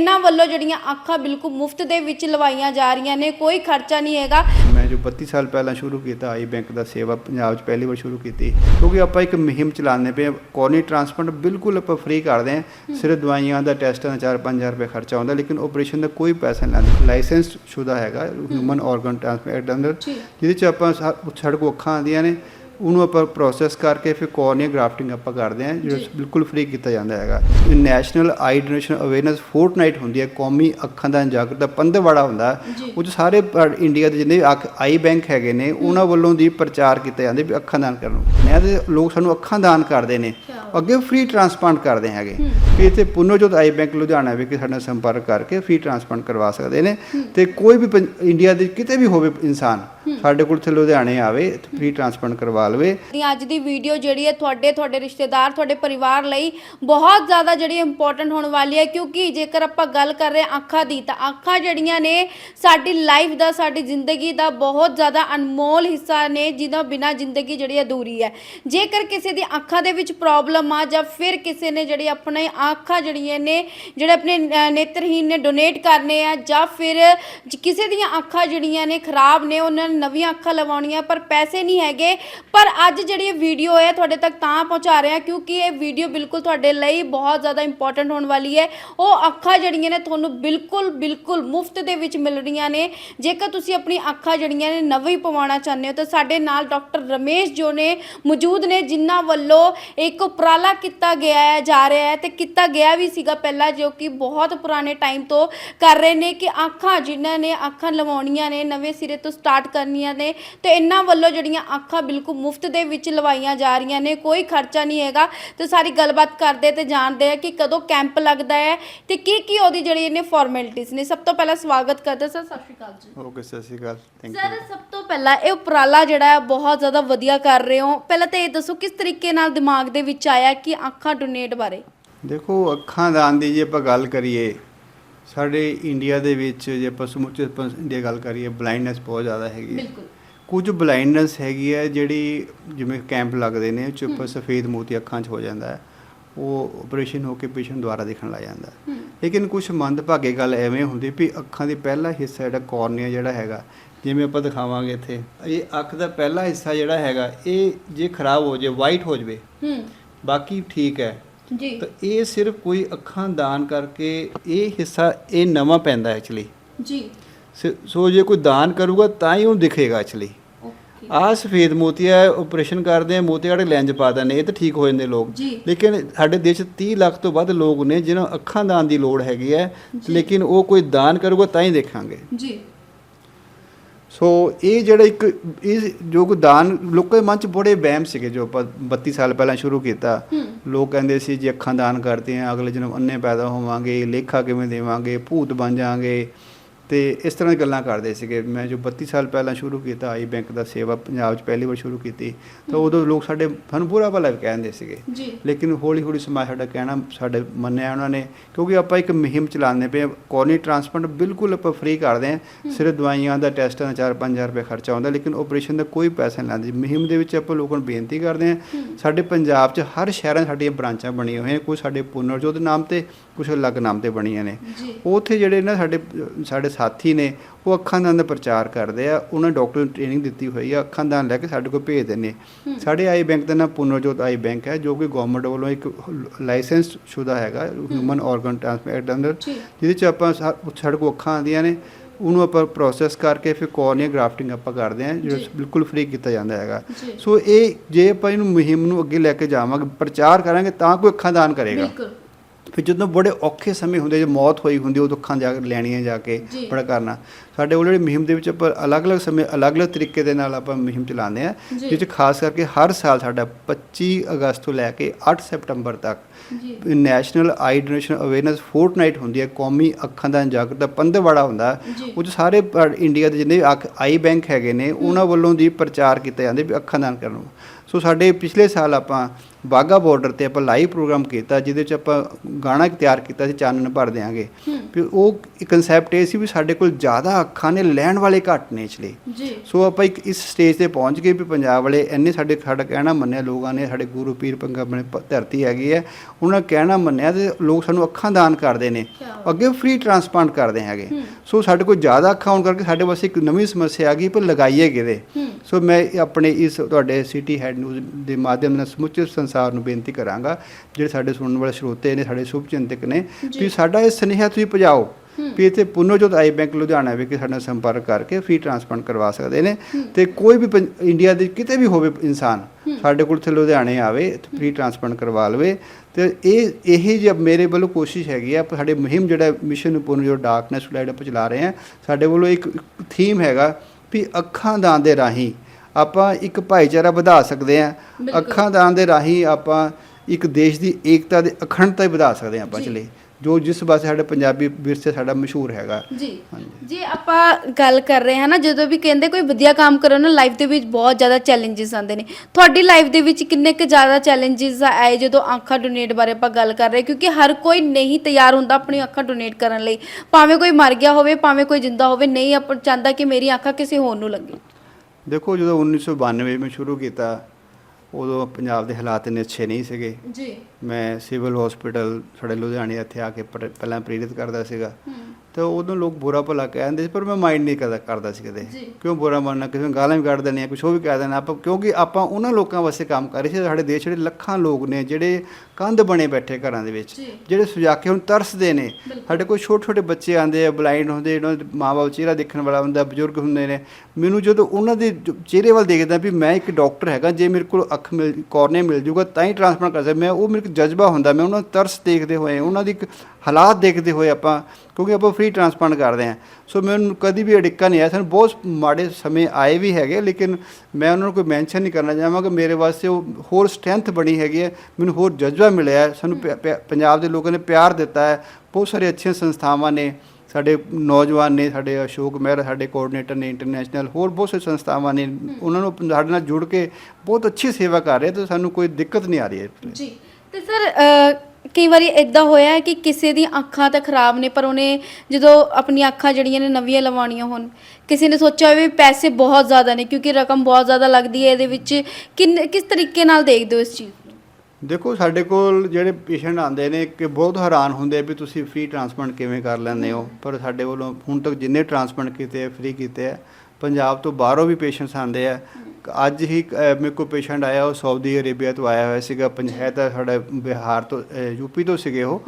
ਇਹਨਾਂ ਵੱਲੋਂ ਜਿਹੜੀਆਂ ਅੱਖਾਂ ਬਿਲਕੁਲ ਮੁਫਤ ਦੇ ਵਿੱਚ ਲਵਾਈਆਂ ਜਾ ਰਹੀਆਂ ਨੇ ਕੋਈ ਖਰਚਾ ਨਹੀਂ ਹੈਗਾ ਮੈਂ ਜੋ 32 ਸਾਲ ਪਹਿਲਾਂ ਸ਼ੁਰੂ ਕੀਤਾ ਆਈ ਬੈਂਕ ਦਾ ਸੇਵਾ ਪੰਜਾਬ 'ਚ ਪਹਿਲੀ ਵਾਰ ਸ਼ੁਰੂ ਕੀਤੀ ਕਿਉਂਕਿ ਆਪਾਂ ਇੱਕ ਮੁਹਿੰਮ ਚਲਾਉਂਦੇ ਪਏ ਕੋਰਨੀ ਟ੍ਰਾਂਸਪਲਾਂਟ ਬਿਲਕੁਲ ਆਪਾਂ ਫ੍ਰੀ ਕਰਦੇ ਹਾਂ ਸਿਰਫ ਦਵਾਈਆਂ ਦਾ ਟੈਸਟਾਂ ਦਾ 4-5000 ਰੁਪਏ ਖਰਚਾ ਆਉਂਦਾ ਲੇਕਿਨ ਆਪਰੇਸ਼ਨ ਦਾ ਕੋਈ ਪੈਸਾ ਨਹੀਂ ਲੈਂਦੇ ਲਾਇਸੈਂਸ ਸ਼ੁਦਾ ਹੈਗਾ ਹਿਊਮਨ ਆਰਗਨ ਟ੍ਰਾਂਸਪਲਾਂਟ ਅੰਦਰ। ਜਿਹਦੇ 'ਚ ਆਪਾਂ ਸਾਡੇ ਕੋਲ ਅੱਖਾਂ ਆਉਂਦੀਆਂ ਨੇ ਉਹਨੂੰ ਆਪਾਂ ਪ੍ਰੋਸੈਸ ਕਰਕੇ ਫਿਰ ਕੋਰਨੀਆ ਗ੍ਰਾਫਟਿੰਗ ਆਪਾਂ ਕਰਦੇ ਹਾਂ ਜਿਹੜਾ ਜੀ। ਬਿਲਕੁਲ ਫ੍ਰੀ ਕੀਤਾ ਜਾਂਦਾ ਹੈਗਾ। National eye donation awareness fortnight ਹੁੰਦੀ ਹੈ ਕੌਮੀ ਅੱਖਾਂ ਦਾ ਜਾਗਰੂਕਤਾ ਪੰਦਰਵਾੜਾ ਹੁੰਦਾ। ਉਹ 'ਚ ਸਾਰੇ ਇੰਡੀਆ ਦੇ ਜਿੰਨੇ ਆਈ ਬੈਂਕ ਹੈਗੇ ਨੇ ਉਹਨਾਂ ਵੱਲੋਂ ਦੀ ਪ੍ਰਚਾਰ ਕੀਤਾ ਜਾਂਦੇ ਵੀ ਅੱਖਾਂ ਦਾਨ ਕਰਨ ਨੇ। ਤੇ ਲੋਕ ਸਾਨੂੰ ਅੱਖਾਂ ਦਾਨ ਕਰਦੇ ਨੇ। ਅੱਗੇ ਫ੍ਰੀ ਟ੍ਰਾਂਸਪਲਾਂਟ ਕਰਦੇ ਹੈਗੇ। ਵੀ ਇੱਥੇ ਪੁੰਨੋਜੋਤ ਆਈ ਬੈਂਕ ਲੁਧਿਆਣਾ ਵਿਖੇ ਸਾਡੇ ਨਾਲ ਸੰਪਰਕ ਕਰਕੇ ਫ੍ਰੀ ਟ੍ਰਾਂਸਪਲਾਂਟ ਕਰਵਾ ਸਕਦੇ ਨੇ। ਤੇ ਕੋਈ ਵੀ ਇੰਡੀਆ ਦੇ ਕਿਤੇ ਵੀ ਹੋਵੇ ਇਨਸਾਨ ਸਾਡੇ ਕੋਲ ਇੱਥੇ ਲੁਧਿਆਣੇ ਆਵੇ ਫ੍ਰੀ ਟ੍ਰਾਂਸਪਲਾਂਟ ਕਰਵਾ ਲਵੇ। ਅੱਜ ਦੀ ਵੀਡੀਓ ਜਿਹੜੀ ਹੈ ਤੁਹਾਡੇ ਤੁਹਾਡੇ ਰਿਸ਼ਤੇਦਾਰ ਤੁਹਾਡੇ ਪਰਿਵਾਰ ਲਈ ਬਹੁਤ ਜ਼ਿਆਦਾ ਜਿਹੜੀ ਇੰਪੋਰਟੈਂਟ ਹੋਣ ਵਾਲੀ ਹੈ ਕਿਉਂਕਿ ਜੇਕਰ ਆਪਾਂ ਗੱਲ ਕਰ ਰਹੇ ਹਾਂ ਅੱਖਾਂ ਦੀ ਤਾਂ ਅੱਖਾਂ ਜਿਹੜੀਆਂ ਨੇ ਸਾਡੀ ਲਾਈਫ ਦਾ ਸਾਡੀ ਜ਼ਿੰਦਗੀ ਦਾ ਬਹੁਤ ਜ਼ਿਆਦਾ ਅਨਮੋਲ ਹਿੱਸਾ ਨੇ ਜਿਹਦਾ ਬਿਨਾ ਜ਼ਿੰਦਗੀ ਜਿਹੜੀ ਅਧੂਰੀ ਹੈ। ਜੇਕਰ ਕਿਸੇ ਦੀ ਅੱਖਾਂ ਦੇ ਵਿੱਚ ਪ੍ਰੋਬਲਮ ਆ ਜਾਂ ਫਿਰ ਕਿਸੇ ਨੇ ਜਿਹੜੀ ਆਪਣੇ ਅੱਖਾਂ ਜਿਹੜੀਆਂ ਨੇ ਜਿਹੜੇ ਆਪਣੇ ਅ, ਨੇਤਰਹੀਨ ਨੇ ਡੋਨੇਟ ਕਰਨੇ ਆ ਜਾਂ ਫਿਰ ਕਿਸੇ ਦੀਆਂ ਅੱਖਾਂ ਜਿਹੜੀਆਂ ਨੇ ਖਰਾਬ ਨੇ ਉਹਨਾਂ ਨੇ ਨਵੀਆਂ ਅੱਖਾਂ ਲਵਾਉਣੀਆਂ ਪਰ ਪੈਸੇ ਨਹੀਂ ਹੈਗੇ ਪਰ ਪਰ ਅੱਜ ਜਿਹੜੀ ਇਹ ਵੀਡੀਓ ਹੈ ਤੁਹਾਡੇ ਤੱਕ ਤਾਂ ਪਹੁੰਚਾ ਰਹੇ ਹਾਂ, ਕਿਉਂਕਿ ਇਹ ਵੀਡੀਓ ਬਿਲਕੁਲ ਤੁਹਾਡੇ ਲਈ ਬਹੁਤ ਜ਼ਿਆਦਾ ਇੰਪੋਰਟੈਂਟ ਹੋਣ ਵਾਲੀ ਹੈ। ਉਹ ਅੱਖਾਂ ਜਿਹੜੀਆਂ ਨੇ ਤੁਹਾਨੂੰ ਬਿਲਕੁਲ ਬਿਲਕੁਲ ਮੁਫਤ ਦੇ ਵਿੱਚ ਮਿਲ ਰਹੀਆਂ ਨੇ। ਜੇਕਰ ਤੁਸੀਂ ਆਪਣੀ ਅੱਖਾਂ ਜਿਹੜੀਆਂ ਨੇ ਨਵੀਂ ਪਵਾਉਣਾ ਚਾਹੁੰਦੇ ਹੋ, ਤਾਂ ਸਾਡੇ ਨਾਲ ਡਾਕਟਰ ਰਮੇਸ਼ ਜੋ ਨੇ ਮੌਜੂਦ ਨੇ, ਜਿਨ੍ਹਾਂ ਵੱਲੋਂ ਇੱਕ ਉਪਰਾਲਾ ਕੀਤਾ ਗਿਆ ਹੈ, ਜਾ ਰਿਹਾ ਹੈ ਤੇ ਕੀਤਾ ਗਿਆ ਵੀ ਸੀਗਾ ਪਹਿਲਾਂ, ਜੋ ਕਿ ਬਹੁਤ ਪੁਰਾਣੇ ਟਾਈਮ ਤੋਂ ਕਰ ਰਹੇ ਨੇ ਕਿ ਅੱਖਾਂ ਜਿਨ੍ਹਾਂ ਨੇ ਅੱਖਾਂ ਲਵਾਉਣੀਆਂ ਨੇ, ਨਵੇਂ ਸਿਰੇ ਤੋਂ ਸਟਾਰਟ ਕਰਨੀਆਂ ਨੇ, ਤੇ ਇਹਨਾਂ ਵੱਲੋਂ ਜਿਹੜੀਆਂ ਅੱਖਾਂ ਬਿਲਕੁਲ ਮੁਫਤ ਦੇ ਵਿੱਚ ਲਵਾਈਆਂ ਜਾ ਰਹੀਆਂ ਨੇ ਕੋਈ ਖਰਚਾ ਨਹੀਂ ਹੈਗਾ। ਤੇ ਸਾਰੀ ਗੱਲਬਾਤ ਕਰਦੇ ਤੇ ਜਾਣਦੇ ਆ ਕਿ ਕਦੋਂ ਕੈਂਪ ਲੱਗਦਾ ਹੈ ਤੇ ਕੀ ਕੀ ਉਹਦੀ ਜਿਹੜੀ ਇਹਨੇ ਫਾਰਮੈਲਿਟੀਆਂ ਨੇ। ਸਭ ਤੋਂ ਪਹਿਲਾਂ ਸਵਾਗਤ ਕਰਦੇ ਸਰ ਸਤਿ ਸ਼੍ਰੀ Akal ji. Okay Sat Shri Akal. Thank sir you ਸਭ ਤੋਂ ਪਹਿਲਾਂ ਇਹ ਉਪਰਾਲਾ ਜਿਹੜਾ ਹੈ ਬਹੁਤ ਜ਼ਿਆਦਾ ਵਧੀਆ ਕਰ ਰਹੇ ਹੋ। ਪਹਿਲਾਂ ਤਾਂ ਇਹ ਦੱਸੋ ਕਿਸ ਤਰੀਕੇ ਨਾਲ ਦਿਮਾਗ ਦੇ ਵਿੱਚ ਆਇਆ ਕਿ ਅੱਖਾਂ ਡੋਨੇਟ ਬਾਰੇ? ਦੇਖੋ ਅੱਖਾਂ ਦਾਨ ਦੀ ਜੇ ਆਪਾਂ ਗੱਲ ਕਰੀਏ ਸਾਡੇ ਇੰਡੀਆ ਦੇ ਵਿੱਚ ਜੇ ਆਪਾਂ ਸਮੁੱਚੇ ਇੰਡੀਆ ਗੱਲ ਕਰੀਏ ਬਲਾਈਂਡਨੈਸ ਬਹੁਤ ਜ਼ਿਆਦਾ ਹੈਗੀ ਹੈ। ਬਿਲਕੁਲ। ਕੁਝ ਬਲਾਈਂਡਨੈਸ ਹੈਗੀ ਹੈ ਜਿਹੜੀ ਜਿਵੇਂ ਕੈਂਪ ਲੱਗਦੇ ਨੇ ਉਹ 'ਚ ਉੱਪਰ ਸਫੇਦ ਮੋਤੀ ਅੱਖਾਂ 'ਚ ਹੋ ਜਾਂਦਾ ਹੈ। ਉਹ ਆਪਰੇਸ਼ਨ ਹੋ ਕੇ ਪੇਸ਼ੈਂਟ ਦੁਬਾਰਾ ਦੇਖਣ ਲੱਗ ਜਾਂਦਾ। ਲੇਕਿਨ ਕੁਝ ਮੰਦਭਾਗੇ ਗੱਲ ਐਵੇਂ ਹੁੰਦੀ ਵੀ ਅੱਖਾਂ ਦੇ ਪਹਿਲਾ ਹਿੱਸਾ ਜਿਹੜਾ ਕੋਰਨੀਆ ਜਿਹੜਾ ਹੈਗਾ ਜਿਵੇਂ ਆਪਾਂ ਦਿਖਾਵਾਂਗੇ ਇੱਥੇ ਇਹ ਅੱਖ ਦਾ ਪਹਿਲਾ ਹਿੱਸਾ ਜਿਹੜਾ ਹੈਗਾ ਇਹ ਜੇ ਖਰਾਬ ਹੋ ਜਾਏ ਵਾਈਟ ਹੋ ਜਾਵੇ ਹੂੰ। ਬਾਕੀ ਠੀਕ ਹੈ। ਜੀ। ਤਾਂ ਇਹ ਸਿਰਫ ਕੋਈ ਅੱਖਾਂ ਦਾਨ ਕਰਕੇ ਇਹ ਹਿੱਸਾ ਇਹ ਨਵਾਂ ਪੈਂਦਾ ਐਕਚੁਅਲੀ ਜੀ। ਸੋ ਜੇ ਕੋਈ ਦਾਨ ਕਰੂਗਾ ਤਾਂ ਹੀ ਉਹ ਦਿਖੇਗਾ ਐਕਚੁਅਲੀ ਆਹ ਸਫੇਦ ਮੋਤੀਆ ਆਪਰੇਸ਼ਨ ਕਰਦੇ ਆ ਮੋਤੀਆ ਦੇ ਲੈਂਜ ਪਾ ਦਿੰਦੇ ਇਹ ਤਾਂ ਠੀਕ ਹੋ ਜਾਂਦੇ ਲੋਕ। ਲੇਕਿਨ ਸਾਡੇ ਦੇਸ਼ 'ਚ 30 ਲੱਖ ਤੋਂ ਵੱਧ ਲੋਕ ਨੇ ਜਿਨ੍ਹਾਂ ਅੱਖਾਂ ਦਾਨ ਦੀ ਲੋੜ ਹੈਗੀ ਹੈ। ਲੇਕਿਨ ਉਹ ਕੋਈ ਦਾਨ ਕਰੂਗਾ ਤਾਂ ਹੀ ਦੇਖਾਂਗੇ। ਜੀ। ਸੋ ਇਹ ਜਿਹੜਾ ਇੱਕ ਇਹ ਜੋ ਕੋਈ ਦਾਨ ਲੋਕਾਂ ਦੇ ਮਨ 'ਚ ਬੜੇ ਵਹਿਮ ਸੀਗੇ ਜੋ ਆਪਾਂ 32 ਸਾਲ ਪਹਿਲਾਂ ਸ਼ੁਰੂ ਕੀਤਾ। ਲੋਕ ਕਹਿੰਦੇ ਸੀ ਜੇ ਅੱਖਾਂ ਦਾਨ ਕਰਦੇ ਆ ਅਗਲੇ ਜਨਮ ਅੰਨੇ ਪੈਦਾ ਹੋਵਾਂਗੇ ਲੇਖਾ ਕਿਵੇਂ ਦੇਵਾਂਗੇ ਭੂਤ ਬਣ ਜਾਾਂਗੇ। ਤੇ ਇਸ ਤਰ੍ਹਾਂ ਦੀਆਂ ਗੱਲਾਂ ਕਰਦੇ ਸੀਗੇ। ਮੈਂ ਜੋ 32 ਸਾਲ ਪਹਿਲਾਂ ਸ਼ੁਰੂ ਕੀਤਾ ਆਈ ਬੈਂਕ ਦਾ ਸੇਵਾ ਪੰਜਾਬ 'ਚ ਪਹਿਲੀ ਵਾਰ ਸ਼ੁਰੂ ਕੀਤੀ ਤਾਂ ਉਦੋਂ ਲੋਕ ਸਾਡੇ ਸਾਨੂੰ ਬੁਰਾ ਭਲਾ ਵੀ ਕਹਿੰਦੇ ਸੀਗੇ। ਲੇਕਿਨ ਹੌਲੀ ਹੌਲੀ ਸਮਾਜ ਸਾਡਾ ਕਹਿਣਾ ਸਾਡੇ ਮੰਨਿਆ ਉਹਨਾਂ ਨੇ ਕਿਉਂਕਿ ਆਪਾਂ ਇੱਕ ਮੁਹਿੰਮ ਚਲਾਉਂਦੇ ਪਏ ਕੋਰਨੀ ਟ੍ਰਾਂਸਪਲਾਂਟ ਬਿਲਕੁਲ ਆਪਾਂ ਫ੍ਰੀ ਕਰਦੇ ਹਾਂ। ਸਿਰਫ ਦਵਾਈਆਂ ਦਾ ਟੈਸਟਾਂ ਦਾ 4-5000 ਰੁਪਏ ਖਰਚਾ ਆਉਂਦਾ ਲੇਕਿਨ ਆਪਰੇਸ਼ਨ ਦਾ ਕੋਈ ਪੈਸਾ ਨਹੀਂ ਲੈਂਦੇ। ਮੁਹਿੰਮ ਦੇ ਵਿੱਚ ਆਪਾਂ ਲੋਕਾਂ ਨੂੰ ਬੇਨਤੀ ਕਰਦੇ ਹਾਂ ਸਾਡੇ ਪੰਜਾਬ 'ਚ ਹਰ ਸ਼ਹਿਰਾਂ ਸਾਡੀਆਂ ਬ੍ਰਾਂਚਾਂ ਬਣੀਆਂ ਹੋਈਆਂ ਕੋਈ ਸਾਡੇ ਪੁਨਰਜੋਤ ਨਾਮ ਤੇ ਕੁਝ ਅਲੱਗ ਨਾਮ ਤੇ ਬਣੀਆਂ ਨੇ। ਉੱਥੇ ਜਿਹੜੇ ਨਾ ਸਾਡੇ ਸਾਡੇ ਸਾਥੀ ਨੇ ਉਹ ਅੱਖਾਂ ਦਾਨ ਦਾ ਪ੍ਰਚਾਰ ਕਰਦੇ ਆ ਉਹਨਾਂ ਡਾਕਟਰ ਨੂੰ ਟ੍ਰੇਨਿੰਗ ਦਿੱਤੀ ਹੋਈ ਆ ਅੱਖਾਂ ਦਾਨ ਲੈ ਕੇ ਸਾਡੇ ਕੋਲ ਭੇਜਦੇ ਨੇ ਸਾਡੇ ਆਈ ਬੈਂਕ ਦਾ ਨਾਮ ਪੁਨਰਜੋਤ ਆਈ ਬੈਂਕ ਹੈ ਜੋ ਕਿ ਗਵਰਨਮੈਂਟ ਵੱਲੋਂ ਇੱਕ ਲਾਇਸੈਂਸ ਸ਼ੁਦਾ ਹੈਗਾ ਹਿਊਮਨ ਆਰਗਨ ਟ੍ਰਾਂਸਪਲਾਂਟ ਅੰਦਰ ਜਿਹਦੇ ਚ ਆਪਾਂ ਸਾਡੇ ਕੋਲ ਅੱਖਾਂ ਆਉਂਦੀਆਂ ਨੇ ਉਹਨੂੰ ਆਪਾਂ ਪ੍ਰੋਸੈਸ ਕਰਕੇ ਫਿਰ ਕੋਰਨੀਆ ਗ੍ਰਾਫਟਿੰਗ ਆਪਾਂ ਕਰਦੇ ਹਾਂ ਜੀ। ਬਿਲਕੁਲ ਫ੍ਰੀ ਕੀਤਾ ਜਾਂਦਾ ਹੈਗਾ। ਸੋ ਇਹ ਜੇ ਆਪਾਂ ਇਹਨੂੰ ਮੁਹਿੰਮ ਨੂੰ ਅੱਗੇ ਲੈ ਕੇ ਜਾਵਾਂਗੇ ਪ੍ਰਚਾਰ ਕਰਾਂਗੇ ਤਾਂ ਕੋਈ ਅੱਖਾਂ ਦਾਨ ਕਰੇਗਾ। ਬਿਲਕੁਲ। ਫਿਰ ਜਦੋਂ ਬੜੇ ਔਖੇ ਸਮੇਂ ਹੁੰਦੇ ਜੇ ਮੌਤ ਹੋਈ ਹੁੰਦੀ ਉਹ ਅੱਖਾਂ ਜਾ ਕੇ ਲੈਣੀਆਂ ਜਾ ਕੇ ਜੀ। ਬੜਾ ਕਰਨਾ ਸਾਡੇ ਉਹ ਜਿਹੜੀ ਮੁਹਿੰਮ ਦੇ ਵਿੱਚ ਆਪਾਂ ਅਲੱਗ-ਅਲੱਗ ਸਮੇਂ ਅਲੱਗ-ਅਲੱਗ ਤਰੀਕੇ ਦੇ ਨਾਲ ਆਪਾਂ ਮੁਹਿੰਮ ਚਲਾਉਂਦੇ ਆ ਜੀ। ਜਿਸ ਖਾਸ ਕਰਕੇ ਹਰ ਸਾਲ ਸਾਡਾ 25 ਅਗਸਤ ਤੋਂ ਲੈ ਕੇ 8 ਸਤੰਬਰ ਤੱਕ ਜੀ national eye donation awareness fortnight ਹੁੰਦੀ ਹੈ ਕੌਮੀ ਅੱਖਾਂ ਦਾ ਜਾਗਰੂਕਤਾ ਪੰਦਰਵਾੜਾ ਹੁੰਦਾ ਜੀ। ਉਹ 'ਚ ਸਾਰੇ ਇੰਡੀਆ ਦੇ ਜਿੰਨੇ ਆਈ ਬੈਂਕ ਹੈਗੇ ਨੇ ਉਹਨਾਂ ਵੱਲੋਂ ਦੀ ਪ੍ਰਚਾਰ ਕੀਤਾ ਜਾਂਦਾ ਵੀ ਅੱਖਾਂ ਦਾਨ ਕਰਨ ਸੋ ਸਾਡੇ ਪਿਛਲੇ ਸਾਲ ਆਪਾਂ ਬਾਗਾ ਬਾਰਡਰ ਤੇ ਆਪਾਂ ਲਾਈਵ ਪ੍ਰੋਗਰਾਮ ਕੀਤਾ ਜਿਹਦੇ ਵਿੱਚ ਆਪਾਂ ਗਾਣਾ ਤਿਆਰ ਕੀਤਾ ਸੀ ਚਾਨਣ ਭਰ ਦਿਆਂਗੇ। ਵੀ ਉਹ ਕਨਸੈਪਟ ਇਹ ਸੀ ਵੀ ਸਾਡੇ ਕੋਲ ਜ਼ਿਆਦਾ ਅੱਖਾਂ ਨੇ ਲੈਣ ਵਾਲੇ ਘੱਟ ਨੇ ਇਸ ਲਈ। ਸੋ ਆਪਾਂ ਇੱਕ ਇਸ ਸਟੇਜ ਤੇ ਪਹੁੰਚ ਗਏ ਵੀ ਪੰਜਾਬ ਵਾਲੇ ਇੰਨੇ ਸਾਡੇ ਸਾਡਾ ਕਹਿਣਾ ਮੰਨਿਆ ਲੋਕਾਂ ਨੇ ਸਾਡੇ ਗੁਰੂ ਪੀਰ ਪੰਗਾਬਣੇ ਧਰਤੀ ਹੈਗੀ ਹੈ ਉਹਨਾਂ ਕਹਿਣਾ ਮੰਨਿਆ ਤੇ ਲੋਕ ਸਾਨੂੰ ਅੱਖਾਂ ਦਾਨ ਕਰਦੇ ਨੇ। ਅੱਗੇ ਫ੍ਰੀ ਟ੍ਰਾਂਸਪਲਾਂਟ ਕਰਦੇ ਹੈਗੇ। ਸੋ ਸਾਡੇ ਕੋਲ ਜ਼ਿਆਦਾ ਅੱਖਾਂ ਹੋਣ ਕਰਕੇ ਸਾਡੇ ਵਾਸਤੇ ਇੱਕ ਨਵੀਂ ਸਮੱਸਿਆ ਆ ਗਈ ਪਰ ਲਗਾਈਏ ਕਿਤੇ ਸੋ ਮੈਂ ਆਪਣੇ ਇਸ ਤੁਹਾਡੇ ਸਿਟੀ ਹੈਡ ਨਿਊਜ਼ ਦੇ ਮਾਧਿਅਮ ਨਾਲ ਸਮੁੱਚੇ ਸੰਸਾਰ ਨੂੰ ਬੇਨਤੀ ਕਰਾਂਗਾ ਜਿਹੜੇ ਸਾਡੇ ਸੁਣਨ ਵਾਲੇ ਸਰੋਤੇ ਨੇ ਸਾਡੇ ਸ਼ੁਭ ਚਿੰਤਕ ਨੇ ਵੀ ਸਾਡਾ ਇਹ ਸੁਨੇਹਾ ਤੁਸੀਂ ਪਹੁੰਚਾਓ ਵੀ ਇੱਥੇ ਪੁਨੋਜੋਤ ਆਈ ਬੈਂਕ ਲੁਧਿਆਣਾ ਵਿਖੇ ਸਾਡੇ ਨਾਲ ਸੰਪਰਕ ਕਰਕੇ ਫ੍ਰੀ ਟ੍ਰਾਂਸਪਲਾਂਟ ਕਰਵਾ ਸਕਦੇ ਨੇ ਤੇ ਕੋਈ ਵੀ ਇੰਡੀਆ ਦੇ ਕਿਤੇ ਵੀ ਹੋਵੇ ਇਨਸਾਨ ਸਾਡੇ ਕੋਲ ਇੱਥੇ ਲੁਧਿਆਣੇ ਆਵੇ ਫ੍ਰੀ ਟ੍ਰਾਂਸਪਲਾਂਟ ਕਰਵਾ ਲਵੇ ਤੇ ਇਹ ਇਹ ਜੇ ਮੇਰੇ ਵੱਲੋਂ ਕੋਸ਼ਿਸ਼ ਹੈਗੀ ਆ ਸਾਡੇ ਮੁਹਿੰਮ ਜਿਹੜਾ ਮਿਸ਼ਨ ਪੁਨੋਜੋਤ ਡਾਰਕਨੈਸ ਜਿਹੜਾ ਆਪਾਂ ਚਲਾ ਰਹੇ ਆ ਸਾਡੇ ਵੱਲੋਂ ਇੱਕ ਥੀਮ ਹੈਗਾ ਵੀ ਅੱਖਾਂ ਦਾਨ ਦੇ ਰਾਹੀਂ ਆਪਾਂ ਇੱਕ ਭਾਈਚਾਰਾ ਵਧਾ ਸਕਦੇ ਆ। ਅੱਖਾਂ ਦਾਨ ਦੇ ਰਾਹੀਂ ਆਪਾਂ ਇੱਕ ਦੇਸ਼ ਦੀ ਏਕਤਾ ਦੇ ਅਖੰਡਤਾ ਵਧਾ ਸਕਦੇ ਆ ਆਪਾਂ। ਚਲੇ ਜੋ ਜਿਸ ਪਾਸੇ ਸਾਡੇ ਪੰਜਾਬੀ ਵਿਰਸੇ ਸਾਡਾ ਮਸ਼ਹੂਰ ਹੈਗਾ। ਜੀ। ਜੇ ਆਪਾਂ ਗੱਲ ਕਰ ਰਹੇ ਹਾਂ ਨਾ ਜਦੋਂ ਵੀ ਕਹਿੰਦੇ ਕੋਈ ਵਧੀਆ ਕੰਮ ਕਰੋ ਨਾ ਲਾਈਫ ਦੇ ਵਿੱਚ ਬਹੁਤ ਜ਼ਿਆਦਾ ਚੈਲੰਜਸ ਆਉਂਦੇ ਨੇ। ਤੁਹਾਡੀ ਲਾਈਫ ਦੇ ਵਿੱਚ ਕਿੰਨੇ ਕੁ ਜ਼ਿਆਦਾ ਚੈਲੰਜਸ ਆਏ ਜਦੋਂ ਅੱਖਾਂ ਡੋਨੇਟ ਬਾਰੇ ਆਪਾਂ ਗੱਲ ਕਰ ਰਹੇ ਕਿਉਂਕਿ ਹਰ ਕੋਈ ਨਹੀਂ ਤਿਆਰ ਹੁੰਦਾ ਆਪਣੀ ਅੱਖਾਂ ਡੋਨੇਟ ਕਰਨ ਲਈ। ਭਾਵੇਂ ਕੋਈ ਮਰ ਗਿਆ ਹੋਵੇ ਭਾਵੇਂ ਕੋਈ ਜਿੰਦਾ ਹੋਵੇ ਨਹੀਂ ਆਪਾਂ ਚਾਹੁੰਦਾ ਕਿ ਮੇਰੀ ਅੱਖਾਂ ਕਿਸੇ ਹੋਰ ਨੂੰ ਲੱਗੇ। ਦੇਖੋ ਜਦੋਂ 1992 ਮੈਂ ਸ਼ੁਰੂ ਕੀਤਾ ਉਦੋਂ ਪੰਜਾਬ ਦੇ ਹਾਲਾਤ ਇੰਨੇ ਅੱਛੇ ਨਹੀਂ ਸੀਗੇ। ਜੀ। ਮੈਂ ਸਿਵਲ ਹਸਪੀਟਲ ਸਾਡੇ ਲੁਧਿਆਣੇ ਇੱਥੇ ਆ ਕੇ ਪਹਿਲਾਂ ਪ੍ਰੇਰਿਤ ਕਰਦਾ ਸੀਗਾ। ਤੇ ਉਦੋਂ ਲੋਕ ਬੁਰਾ ਭਲਾ ਕਹਿੰਦੇ ਸੀ ਪਰ ਮੈਂ ਮਾਈਂਡ ਨਹੀਂ ਕਰਦਾ ਕਰਦਾ ਸੀ ਕਦੇ। ਕਿਉਂ ਬੁਰਾ ਮੰਨਣਾ? ਕਿਸੇ ਨੂੰ ਗਾਲਾਂ ਵੀ ਕੱਢ ਦੇਣੀਆਂ ਕੁਛ ਉਹ ਵੀ ਕਹਿ ਦੇਣਾ। ਆਪਾਂ ਕਿਉਂਕਿ ਆਪਾਂ ਉਹਨਾਂ ਲੋਕਾਂ ਵਾਸਤੇ ਕੰਮ ਕਰ ਰਹੇ ਸੀ ਸਾਡੇ ਦੇਸ਼ ਜਿਹੜੇ ਲੱਖਾਂ ਲੋਕ ਨੇ ਜਿਹੜੇ ਕੰਧ ਬਣੇ ਬੈਠੇ ਘਰਾਂ ਦੇ ਵਿੱਚ। ਜਿਹੜੇ ਸੁਜਾਕੇ ਹੁਣ ਤਰਸਦੇ ਨੇ। ਸਾਡੇ ਕੋਲ ਛੋਟੇ ਛੋਟੇ ਬੱਚੇ ਆਉਂਦੇ ਆ ਬਲਾਈਂਡ ਹੁੰਦੇ ਉਹਨਾਂ ਦੇ ਮਾਂ-ਬਾਪ ਚਿਹਰਾ ਦੇਖਣ ਵਾਲਾ ਹੁੰਦਾ ਬਜ਼ੁਰਗ ਹੁੰਦੇ ਨੇ। ਮੈਨੂੰ ਜਦੋਂ ਉਹਨਾਂ ਦੇ ਚਿਹਰੇ ਵੱਲ ਦੇਖਦਾ ਵੀ ਮੈਂ ਇੱਕ ਡਾਕਟਰ ਹੈਗਾ ਜੇ ਮੇਰੇ ਕੋਲ ਅੱਖ ਮਿਲ ਕੋਰਨੇ ਮਿਲ ਜੂਗਾ ਤਾਂ ਹੀ ਟ੍ਰਾਂਸਪਲਾਂਟ ਕਰ ਸਕਦਾ। ਮੈਂ ਉਹ ਮੇਰੇ ਇੱਕ ਜਜ਼ਬਾ ਹੁੰਦਾ ਮੈਂ ਉਹਨਾਂ ਦਾ ਤਰਸ ਦੇਖਦੇ ਹੋਏ ਉਹਨਾਂ ਦੀ ਹਾਲਾਤ ਦੇਖਦੇ ਹੋਏ ਆਪਾਂ ਕਿਉਂਕਿ ਆਪਾਂ ਫ੍ਰੀ ਟ੍ਰਾਂਸਪਲਾਂਟ ਕਰਦੇ ਹਾਂ। ਸੋ ਮੈਨੂੰ ਕਦੀ ਵੀ ਅੜਿੱਕਾ ਨਹੀਂ ਆਇਆ। ਸਾਨੂੰ ਬਹੁਤ ਮਾੜੇ ਸਮੇਂ ਆਏ ਵੀ ਹੈਗੇ ਲੇਕਿਨ ਮੈਂ ਉਹਨਾਂ ਨੂੰ ਕੋਈ ਮੈਂਸ਼ਨ ਨਹੀਂ ਕਰਨਾ ਚਾਹਾਂਗਾ ਮੇਰੇ ਵਾਸਤੇ ਉਹ ਹੋਰ ਸਟਰੈਂਥ ਬਣੀ ਹੈਗੀ ਹੈ। ਮੈਨੂੰ ਹੋਰ ਜਜ਼ਬਾ ਮਿਲਿਆ ਹੈ। ਸਾਨੂੰ ਪੰਜਾਬ ਦੇ ਲੋਕਾਂ ਨੇ ਪਿਆਰ ਦਿੱਤਾ ਹੈ। ਬਹੁਤ ਸਾਰੇ ਅੱਛੀਆਂ ਸੰਸਥਾਵਾਂ ਨੇ ਸਾਡੇ ਨੌਜਵਾਨ ਨੇ ਸਾਡੇ ਅਸ਼ੋਕ ਮਹਿਰ ਸਾਡੇ ਕੋਆਰਡੀਨੇਟਰ ਨੇ ਇੰਟਰਨੈਸ਼ਨਲ ਹੋਰ ਬਹੁਤ ਸੇ ਸੰਸਥਾਵਾਂ ਨੇ। ਉਹਨਾਂ ਨੂੰ ਸਾਡੇ ਨਾਲ ਜੁੜ ਕੇ ਬਹੁਤ ਅੱਛੀ ਸੇਵਾ ਕਰ ਰਹੇ ਤੇ ਸਾਨੂੰ ਕੋਈ ਦਿੱਕਤ ਨਹੀਂ ਆ ਰਹੀ ਹੈ। ਜੀ। ਤੇ ਸਰ ਕਈ ਵਾਰੀ ਇਦਾਂ ਹੋਇਆ ਹੈ ਕਿ ਕਿਸੇ ਦੀਆਂ ਅੱਖਾਂ ਤਾਂ ਖਰਾਬ ਨੇ, ਪਰ ਉਹਨੇ ਜਦੋਂ ਆਪਣੀਆਂ ਅੱਖਾਂ ਜਿਹੜੀਆਂ ਨੇ ਨਵੀਆਂ ਲਵਾਉਣੀਆਂ ਹੋਣ, ਕਿਸੇ ਨੇ ਸੋਚਿਆ ਹੋਵੇ ਵੀ ਪੈਸੇ ਬਹੁਤ ਜ਼ਿਆਦਾ ਨੇ, ਕਿਉਂਕਿ ਰਕਮ ਬਹੁਤ ਜ਼ਿਆਦਾ ਲੱਗਦੀ ਹੈ, ਇਹਦੇ ਵਿੱਚ ਕਿੰਨੇ, ਕਿਸ ਤਰੀਕੇ ਨਾਲ ਦੇਖਦੇ ਹੋ ਇਸ ਚੀਜ਼ ਨੂੰ? ਦੇਖੋ, ਸਾਡੇ ਕੋਲ ਜਿਹੜੇ ਪੇਸ਼ੈਂਟ ਆਉਂਦੇ ਨੇ ਕਿ ਬਹੁਤ ਹੈਰਾਨ ਹੁੰਦੇ ਆ ਵੀ ਤੁਸੀਂ ਫ੍ਰੀ ਟ੍ਰਾਂਸਪਲਾਂਟ ਕਿਵੇਂ ਕਰ ਲੈਂਦੇ ਹੋ, ਪਰ ਸਾਡੇ ਵੱਲੋਂ ਹੁਣ ਤੱਕ ਜਿੰਨੇ ਟ੍ਰਾਂਸਪਲਾਂਟ ਕੀਤੇ ਆ ਫ੍ਰੀ ਕੀਤੇ ਆ, ਪੰਜਾਬ ਤੋਂ ਬਾਹਰੋਂ ਵੀ ਪੇਸ਼ੈਂਟਸ ਆਉਂਦੇ ਆ ਅੱਜ ਹੀ ਅ, ਮੇਰੇ ਕੋਲ ਪੇਸ਼ੈਂਟ ਆਇਆ ਉਹ ਸਾਊਦੀ ਅਰੇਬੀਆ ਤੋਂ ਆਇਆ ਹੋਇਆ ਸੀਗਾ ਪੰਜ- ਤਾਂ ਸਾਡਾ ਬਿਹਾਰ ਤੋਂ ਯੂਪੀ ਤੋਂ ਸੀਗੇ ਉਹ।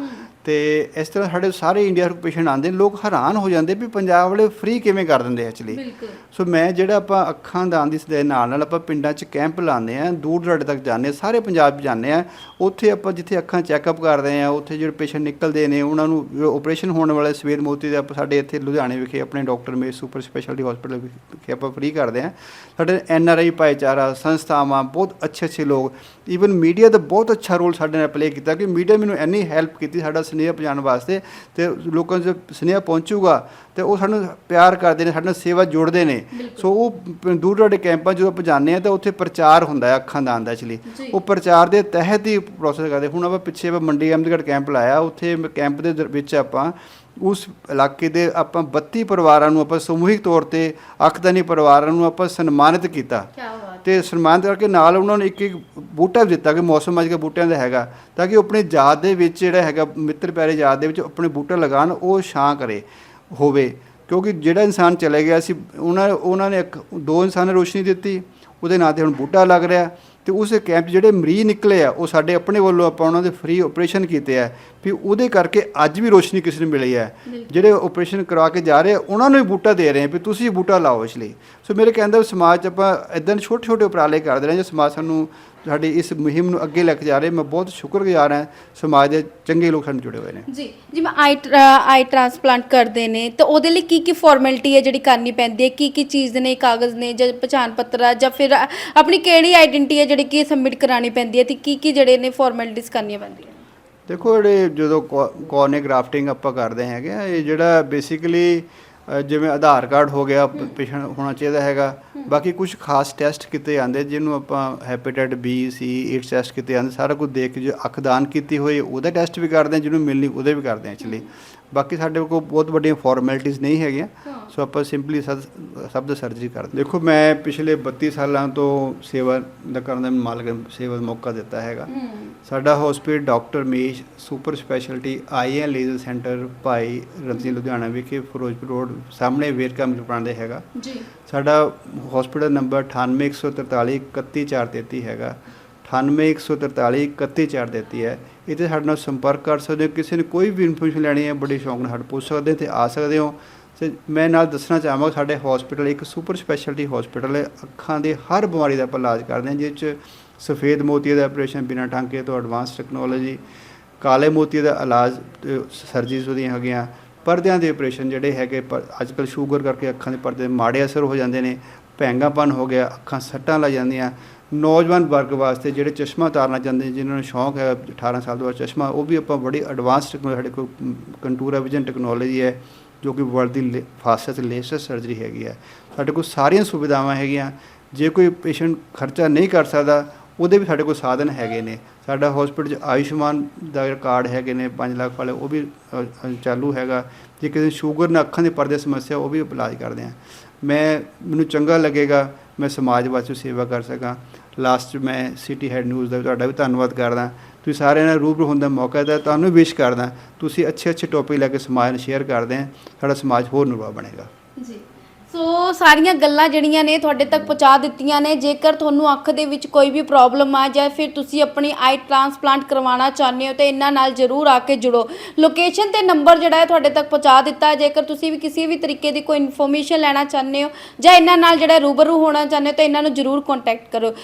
ਤੇ ਇਸ ਤਰ੍ਹਾਂ ਸਾਡੇ ਸਾਰੇ ਇੰਡੀਆ ਤੋਂ ਪੇਸ਼ੈਂਟ ਆਉਂਦੇ ਲੋਕ ਹੈਰਾਨ ਹੋ ਜਾਂਦੇ ਵੀ ਪੰਜਾਬ ਵਾਲੇ ਫ੍ਰੀ ਕਿਵੇਂ ਕਰ ਦਿੰਦੇ ਐਕਚੁਅਲੀ ਸੋ ਮੈਂ ਜਿਹੜਾ ਆਪਾਂ ਅੱਖਾਂ ਦਾਨ ਦੀ ਦੇ ਨਾਲ ਨਾਲ ਆਪਾਂ ਪਿੰਡਾਂ 'ਚ ਕੈਂਪ ਲਾਉਂਦੇ ਆ ਦੂਰ ਦਰਾਡੇ ਤੱਕ ਜਾਂਦੇ ਹਾਂ ਸਾਰੇ ਪੰਜਾਬ 'ਚ ਜਾਂਦੇ ਆ ਉੱਥੇ ਆਪਾਂ ਜਿੱਥੇ ਅੱਖਾਂ ਚੈੱਕਅਪ ਕਰਦੇ ਆ ਉੱਥੇ ਜਿਹੜੇ ਪੇਸ਼ੈਂਟ ਨਿਕਲਦੇ ਨੇ ਉਹਨਾਂ ਨੂੰ ਆਪਰੇਸ਼ਨ ਹੋਣ ਵਾਲੇ ਸਵੇਰ ਮੋਤੀ ਦੇ ਆਪਾਂ ਸਾਡੇ ਇੱਥੇ ਲੁਧਿਆਣੇ ਵਿਖੇ ਆਪਣੇ ਡਾਕਟਰ ਮੇ ਸੁਪਰ ਸਪੈਸ਼ਲਿਟੀ ਹਸਪੀਟਲ ਵਿਖੇ ਆਪਾਂ ਫ੍ਰੀ ਕਰਦੇ ਆ ਸਾਡੇ ਐਨ ਆਰ ਆਈ ਭਾਈਚਾਰਾ ਸੰਸਥਾਵਾਂ ਬਹੁਤ ਅੱਛੇ ਅੱਛੇ ਲੋਕ ਈਵਨ ਮੀਡੀਆ ਦਾ ਬਹੁਤ ਅੱਛਾ ਰੋਲ ਸਾਡੇ ਨਾਲ ਪਲੇ ਕੀਤਾ ਕਿ ਮੀਡੀਆ ਮੈਨੂੰ ਇੰਨੀ ਹੈਲਪ ਕੀਤੀ ਸਾਡਾ ਸੁਨੇਹਾ ਪਹੁੰਚਾਉਣ ਵਾਸਤੇ ਤੇ ਲੋਕਾਂ 'ਚ ਸੁਨੇਹਾ ਪਹੁੰਚੂਗਾ ਤੇ ਉਹ ਸਾਨੂੰ ਪਿਆਰ ਕਰਦੇ ਨੇ ਸਾਡੇ ਨਾਲ ਸੇਵਾ ਜੋੜਦੇ ਨੇ। ਸੋ ਉਹ ਪ- ਦੂਰ ਦਰਾਡੇ ਕੈਂਪਾਂ ਜਦੋਂ ਆਪਾਂ ਜਾਂਦੇ ਆ ਤਾਂ ਉੱਥੇ ਪ੍ਰਚਾਰ ਹੁੰਦਾ ਹੈ ਅੱਖਾਂ ਦਾਨ ਦਾ ਐਕਚੁਅਲੀ। ਜੀ। ਉਹ ਪ੍ਰਚਾਰ ਦੇ ਤਹਿਤ ਹੀ ਪ੍ਰੋਸੈਸ ਕਰਦੇ। ਹੁਣ ਆਪਾਂ ਪਿੱਛੇ ਮੰਡੀ ਅਹਿਮਦਗੜ੍ਹ ਕੈਂਪ ਲਾਇਆ ਉੱਥੇ ਕੈਂਪ ਦੇ ਦਰ- ਵਿੱਚ ਆਪਾਂ ਉਸ ਇਲਾਕੇ ਦੇ ਆਪਾਂ 32 ਪਰਿਵਾਰਾਂ ਨੂੰ ਆਪਾਂ ਸਮੂਹਿਕ ਤੌਰ ਤੇ ਅੱਖਦਾਨੀ ਪਰਿਵਾਰਾਂ ਨੂੰ ਆਪਾਂ ਸਨਮਾਨਿਤ ਕੀਤਾ। ਕੀ ਤੇ ਸਨਮਾਨਿਤ ਕਰਕੇ ਨਾਲ ਉਹਨਾਂ ਨੂੰ ਇੱਕ ਇੱਕ ਬੂਟਾ ਵੀ ਦਿੱਤਾ ਕਿ ਮੌਸਮ ਅੱਜ ਕੱਲ੍ਹ ਬੂਟਿਆਂ ਦਾ ਹੈਗਾ ਤਾਂ ਕਿ ਉਹ ਆਪਣੀ ਯਾਦ ਦੇ ਵਿੱਚ ਜਿਹੜਾ ਹੈਗਾ ਮਿੱਤਰ ਪਿਆਰੇ ਯਾਦ ਦੇ ਵਿੱਚ ਆਪਣੇ ਬੂਟਾ ਲਗਾਉਣ ਉਹ ਛਾਂ ਕਰੇ ਹੋਵੇ। ਕਿਉਂਕਿ ਜਿਹੜਾ ਇਨਸਾਨ ਚਲੇ ਗਿਆ ਸੀ ਉਹਨਾਂ ਉਹਨਾਂ ਨੇ ਇੱਕ ਦੋ ਇਨਸਾਨ ਨੇ ਰੋਸ਼ਨੀ ਦਿੱਤੀ ਉਹਦੇ ਨਾਂ ਤੇ ਹੁਣ ਬੂਟਾ ਲੱਗ ਰਿਹਾ। ਤੇ ਉਸ ਕੈਂਪ ਜਿਹੜੇ ਮਰੀਜ਼ ਨਿਕਲੇ ਆ ਉਹ ਸਾਡੇ ਆਪਣੇ ਵੱਲੋਂ ਆਪਾਂ ਉਹਨਾਂ ਦੇ ਫ੍ਰੀ ਆਪਰੇਸ਼ਨ ਕੀਤੇ ਆ। ਵੀ ਉਹਦੇ ਕਰਕੇ ਅੱਜ ਵੀ ਰੋਸ਼ਨੀ ਕਿਸੇ ਨੂੰ ਮਿਲੀ ਹੈ। ਜਿਹੜੇ ਆਪਰੇਸ਼ਨ ਕਰਵਾ ਕੇ ਜਾ ਰਹੇ ਉਹਨਾਂ ਨੂੰ ਵੀ ਬੂਟਾ ਦੇ ਰਹੇ ਆ ਵੀ ਤੁਸੀਂ ਬੂਟਾ ਲਾਓ ਇਸ ਲਈ। ਸੋ ਮੇਰੇ ਕਹਿੰਦਾ ਸਮਾਜ 'ਚ ਆਪਾਂ ਇਦਾਂ ਦੇ ਛੋਟੇ ਛੋਟੇ ਉਪਰਾਲੇ ਕਰਦੇ ਰਹੇ ਜੇ ਸਮਾਜ ਸਾਨੂੰ ਸਾਡੀ ਇਸ ਮੁਹਿੰਮ ਨੂੰ ਅੱਗੇ ਲੈ ਕੇ ਜਾ ਰਹੇ ਮੈਂ ਬਹੁਤ ਸ਼ੁਕਰਗੁਜ਼ਾਰ ਹਾਂ ਸਮਾਜ ਦੇ ਚੰਗੇ ਲੋਕ ਸਾਨੂੰ ਜੁੜੇ ਹੋਏ ਨੇ। ਜੀ ਜਿਵੇਂ ਆਈ ਆਈ ਟ੍ਰਾਂਸਪਲਾਂਟ ਕਰਦੇ ਨੇ। ਤਾਂ ਉਹਦੇ ਲਈ ਕੀ ਕੀ ਫਾਰਮੈਲਿਟੀ ਹੈ ਜਿਹੜੀ ਕਰਨੀ ਪੈਂਦੀ ਹੈ? ਕੀ ਕੀ ਚੀਜ਼ ਨੇ ਕਾਗਜ਼ ਨੇ ਜਾਂ ਪਛਾਣ ਪੱਤਰ ਆ ਜਾਂ ਫਿਰ ਆਪਣੀ ਕਿਹੜੀ ਆਇਡੈਂਟੀ ਹੈ ਜਿਹੜੀ ਕਿ ਸਬਮਿਟ ਕਰਾਣੀ ਪੈਂਦੀ ਹੈ? ਤੇ ਕੀ ਕੀ ਜਿਹੜੇ ਨੇ ਫਾਰਮੈਲਿਟੀਜ਼ ਕਰਨੀਆਂ ਪੈਂਦੀਆਂ ਦੇਖੋ ਜਿਹੜੇ ਜਦੋਂ ਕੋਰਨੇ ਗ੍ਰਾਫਟਿੰਗ ਆਪਾਂ ਕਰਦੇ ਹੈਗੇ ਇਹ ਜਿਹੜਾ ਬੇਸਿਕਲੀ ਜਿਵੇਂ ਆਧਾਰ ਕਾਰਡ ਹੋ ਗਿਆ ਪੇਸ਼ੈਂਟ ਹੋਣਾ ਚਾਹੀਦਾ ਹੈਗਾ। ਬਾਕੀ ਕੁਝ ਖਾਸ ਟੈਸਟ ਕੀਤੇ ਜਾਂਦੇ, ਜਿਹਨੂੰ ਆਪਾਂ hepatitis B C AIDS test ਕੀਤੇ ਜਾਂਦੇ, ਸਾਰਾ ਕੁਝ ਦੇਖ ਕੇ ਜੋ ਅੱਖਦਾਨ ਕੀਤੀ ਹੋਈ, ਉਹਦਾ ਟੈਸਟ ਵੀ ਕਰਦੇ ਹਾਂ, ਜਿਹਨੂੰ ਮਿਲਣੀ ਉਹਦੇ ਵੀ ਕਰਦੇ ਹਾਂ ਐਕਚੁਅਲੀ ਬਾਕੀ ਸਾਡੇ ਕੋਲ ਬਹੁਤ ਵੱਡੀਆਂ ਫਾਰਮੈਲਿਟੀਆਂ ਨਹੀਂ ਹੈਗੀਆਂ। ਸੋ ਆਪਾਂ ਸਿੰਪਲੀ ਸਭ ਦਾ ਸਰਜਰੀ ਕਰਦੇ ਦੇਖੋ ਮੈਂ ਪਿਛਲੇ 32 ਸਾਲਾਂ ਤੋਂ ਸੇਵਾ ਦਾ ਕਰਨ ਦਾ ਮਾਲਕ ਸੇਵਾ ਦਾ ਮੌਕਾ ਦਿੱਤਾ ਹੈਗਾ। ਸਾਡਾ ਹਸਪੀਟਲ ਡਾਕਟਰ ਮੇਸ਼ super speciality eye and laser centre ਭਾਈ ਰਣਜੀ ਲੁਧਿਆਣਾ ਵਿਖੇ ਫਿਰੋਜ਼ਪੁਰ ਰੋਡ ਸਾਹਮਣੇ ਵੇਰਕਾ ਮਿਲ ਦੇ ਹੈਗਾ। ਜੀ। ਸਾਡਾ ਹਸਪੀਟਲ ਨੰਬਰ 98143 31433 ਹੈਗਾ। 98143 31433 ਹੈ। ਇੱਥੇ ਸਾਡੇ ਨਾਲ ਸੰਪਰਕ ਕਰ ਸਕਦੇ ਹੋ। ਕਿਸੇ ਨੇ ਕੋਈ ਵੀ ਇਨਫੋਰਮੇਸ਼ਨ ਲੈਣੀ ਹੈ ਬੜੇ ਸ਼ੌਂਕ ਨਾਲ ਸਾਡੇ ਪੁੱਛ ਸਕਦੇ ਹੋ ਤੇ ਆ ਸਕਦੇ ਹੋ। ਤੇ ਮੈਂ ਨਾਲ ਦੱਸਣਾ ਚਾਹਾਂਗਾ ਸਾਡੇ ਹਸਪੀਟਲ ਇੱਕ ਸੁਪਰ ਸਪੈਸ਼ਲਿਟੀ ਹਸਪੀਟਲ ਹੈ। ਅੱਖਾਂ ਦੇ ਹਰ ਬਿਮਾਰੀ ਦਾ ਆਪਾਂ ਇਲਾਜ ਕਰਦੇ ਹਾਂ ਜਿਸ 'ਚ ਸਫੇਦ ਮੋਤੀਏ ਦਾ ਆਪਰੇਸ਼ਨ ਬਿਨਾਂ ਟਾਂਕੇ ਤੋਂ ਐਡਵਾਂਸ ਟੈਕਨੋਲੋਜੀ ਕਾਲੇ ਮੋਤੀਏ ਦਾ ਇਲਾਜ ਸਰਜਰੀਜ਼ ਉਹਦੀਆਂ ਹੈਗੀਆਂ। ਪਰਦਿਆਂ ਦੇ ਆਪਰੇਸ਼ਨ ਜਿਹੜੇ ਹੈਗੇ ਪਰ ਅੱਜ ਕੱਲ੍ਹ ਸ਼ੂਗਰ ਕਰਕੇ ਅੱਖਾਂ ਦੇ ਪਰਦੇ ਮਾੜੇ ਅਸਰ ਹੋ ਜਾਂਦੇ ਨੇ ਭੈਂਗਾਪਨ ਹੋ ਗਿਆ ਅੱਖਾਂ ਸੱਟਾਂ ਲੱਗ ਜਾਂਦੀਆਂ। ਨੌਜਵਾਨ ਵਰਗ ਵਾਸਤੇ ਜਿਹੜੇ ਚਸ਼ਮਾ ਤਾਰਨਾ ਚਾਹੁੰਦੇ ਨੇ, ਜਿਨ੍ਹਾਂ ਨੂੰ ਸ਼ੌਂਕ ਹੈ 18 ਸਾਲ ਤੋਂ ਬਾਅਦ ਚਸ਼ਮਾ ਉਹ ਵੀ ਆਪਾਂ ਬੜੀ ਐਡਵਾਂਸ ਟੈਕਨੋਲੋਜੀ ਸਾਡੇ ਕੋਲ ਕੰਟੂਰਾ ਵਿਜ਼ਨ ਟੈਕਨੋਲੋਜੀ ਹੈ। ਜੋ ਕਿ ਵਰਲਡ ਦੀ ਫਾਸਟੈਸਟ ਲੇਟੈਸਟ ਸਰਜਰੀ ਹੈਗੀ ਆ। ਸਾਡੇ ਕੋਲ ਸਾਰੀਆਂ ਸੁਵਿਧਾਵਾਂ ਹੈਗੀਆਂ। ਜੇ ਕੋਈ ਪੇਸ਼ੈਂਟ ਖਰਚਾ ਨਹੀਂ ਕਰ ਸਕਦਾ, ਉਹਦੇ ਵੀ ਸਾਡੇ ਕੋਲ ਸਾਧਨ ਹੈਗੇ ਨੇ। ਸਾਡਾ ਹਸਪੀਟਲ 'ਚ ਆਯੁਸ਼ਮਾਨ ਦਾ ਕਾਰਡ ਹੈਗੇ ਨੇ 5 ਲੱਖ ਵਾਲੇ, ਉਹ ਵੀ ਚਾਲੂ ਹੈਗਾ। ਜੇ ਕਿਸੇ ਸ਼ੂਗਰ ਨਾਲ ਅੱਖਾਂ ਦੇ ਪਰਦੇ ਸਮੱਸਿਆ, ਉਹ ਵੀ ਇਲਾਜ ਕਰਦੇ ਆ। ਮੈਂ, ਮੈਨੂੰ ਚੰਗਾ ਲੱਗੇਗਾ, ਮੈਂ ਸਮਾਜ ਵਾਸਤੇ ਸੇਵਾ ਕਰ ਸਕਾਂ। ਲਾਸਟ ਮੈਂ ਸਿਟੀ ਹੈਡ ਨਿਊਜ਼ ਦਾ ਤੁਹਾਡਾ ਵੀ ਧੰਨਵਾਦ ਕਰਦਾ। ਤੁਸੀਂ ਸਾਰਿਆਂ ਨਾਲ ਰੂਬਰੂ ਹੋਣ ਦਾ ਮੌਕਾ ਦਿੱਤਾ, ਤੁਹਾਨੂੰ ਵਿਸ਼ ਕਰਦਾ। ਤੁਸੀਂ ਅੱਛੇ ਅੱਛੇ ਟੌਪਿਕ ਲੈ ਕੇ ਸਮਾਜ ਨੂੰ ਸ਼ੇਅਰ ਕਰਦੇ ਆ, ਸਾਡਾ ਸਮਾਜ ਹੋਰ ਨਿਰਵਾ ਬਣੇਗਾ। ਜੀ। ਸੋ ਸਾਰੀਆਂ ਗੱਲਾਂ ਜਿਹੜੀਆਂ ਨੇ ਤੁਹਾਡੇ ਤੱਕ ਪਹੁੰਚਾ ਦਿੱਤੀਆਂ ਨੇ, ਜੇਕਰ ਤੁਹਾਨੂੰ ਅੱਖ ਦੇ ਵਿੱਚ ਕੋਈ ਵੀ ਪ੍ਰੋਬਲਮ ਆ ਜਾਂ ਫਿਰ ਤੁਸੀਂ ਆਪਣੀ ਆਈ ਟ੍ਰਾਂਸਪਲਾਂਟ ਕਰਵਾਉਣਾ ਚਾਹੁੰਦੇ ਹੋ, ਤਾਂ ਇਹਨਾਂ ਨਾਲ ਜਰੂਰ ਆ ਕੇ ਜੁੜੋ। ਲੋਕੇਸ਼ਨ ਤੇ ਨੰਬਰ ਜਿਹੜਾ ਹੈ ਤੁਹਾਡੇ ਤੱਕ ਪਹੁੰਚਾ ਦਿੱਤਾ ਹੈ। ਜੇਕਰ ਤੁਸੀਂ ਵੀ ਕਿਸੇ ਵੀ ਤਰੀਕੇ ਦੀ ਕੋਈ ਇਨਫੋਰਮੇਸ਼ਨ ਲੈਣਾ ਚਾਹੁੰਦੇ ਹੋ ਜਾਂ ਇਹਨਾਂ ਨਾਲ ਜਿਹੜਾ ਰੂਬਰੂ ਹੋਣਾ ਚਾਹੁੰਦੇ ਹੋ, ਤਾਂ ਇਹਨਾਂ ਨੂੰ ਜਰੂਰ ਕੰਟੈਕਟ ਕਰੋ।